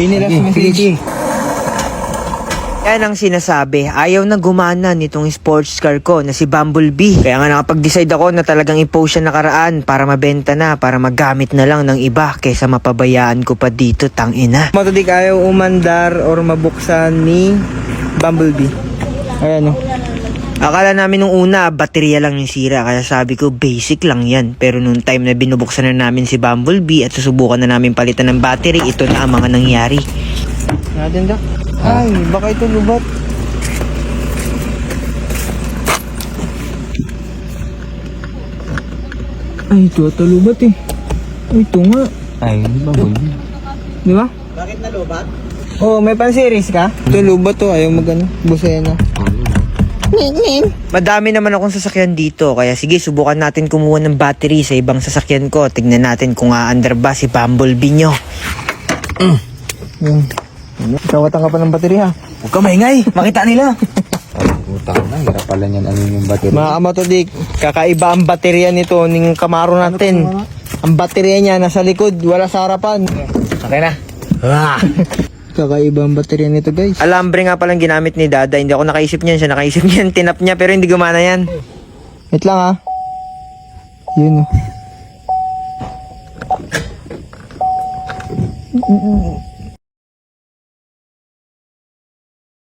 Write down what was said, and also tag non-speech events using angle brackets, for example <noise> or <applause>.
Inilas mo si Yan ang sinasabi, ayaw na gumana nitong sports car ko na si Bumblebee. Kaya nga nakapag-decide ako na talagang i-post siya nakaraan para mabenta na, para magamit na lang ng iba kaysa mapabayaan ko pa dito, tangina. Matodik ayaw umandar or mabuksan ni Bumblebee. Ayan o. Akala namin nung una, baterya lang yung sira, kaya sabi ko basic lang yan. Pero nung time na binubuksan na namin si Bumblebee at susubukan na namin palitan ng battery, ito na ang mga nangyari. Natin da. Ay, baka ito lubat. Ay, ito ata lubat eh. Ay, ito nga. Ay, boy? Di ba? Bakit na lubat? Oh, may pan-series ka? Ito lubat to, ayaw magano. Busena. Madami naman akong sasakyan dito, kaya sige subukan natin kumuha ng battery sa ibang sasakyan ko. Tignan natin kung aandar ba si Bumblebee nyo. Yan. Kawatan ka pa ng baterya. Huwag ka maingay, makita nila. Ay, <laughs> puta na. Hirap pala niyan ano yung battery. Mga kamatodik, kakaiba ang baterya nito ng Camaro natin. Ang baterya niya nasa likod, wala sa harapan. Okay na. Ah. <laughs> Kakaiba ang baterya nito guys. Alambre nga palang ginamit ni Dada. Hindi ako nakaisip niyan. Siya nakaisip niyan. Tinap niya pero hindi gumana yan. Wait lang ah. Yun oh.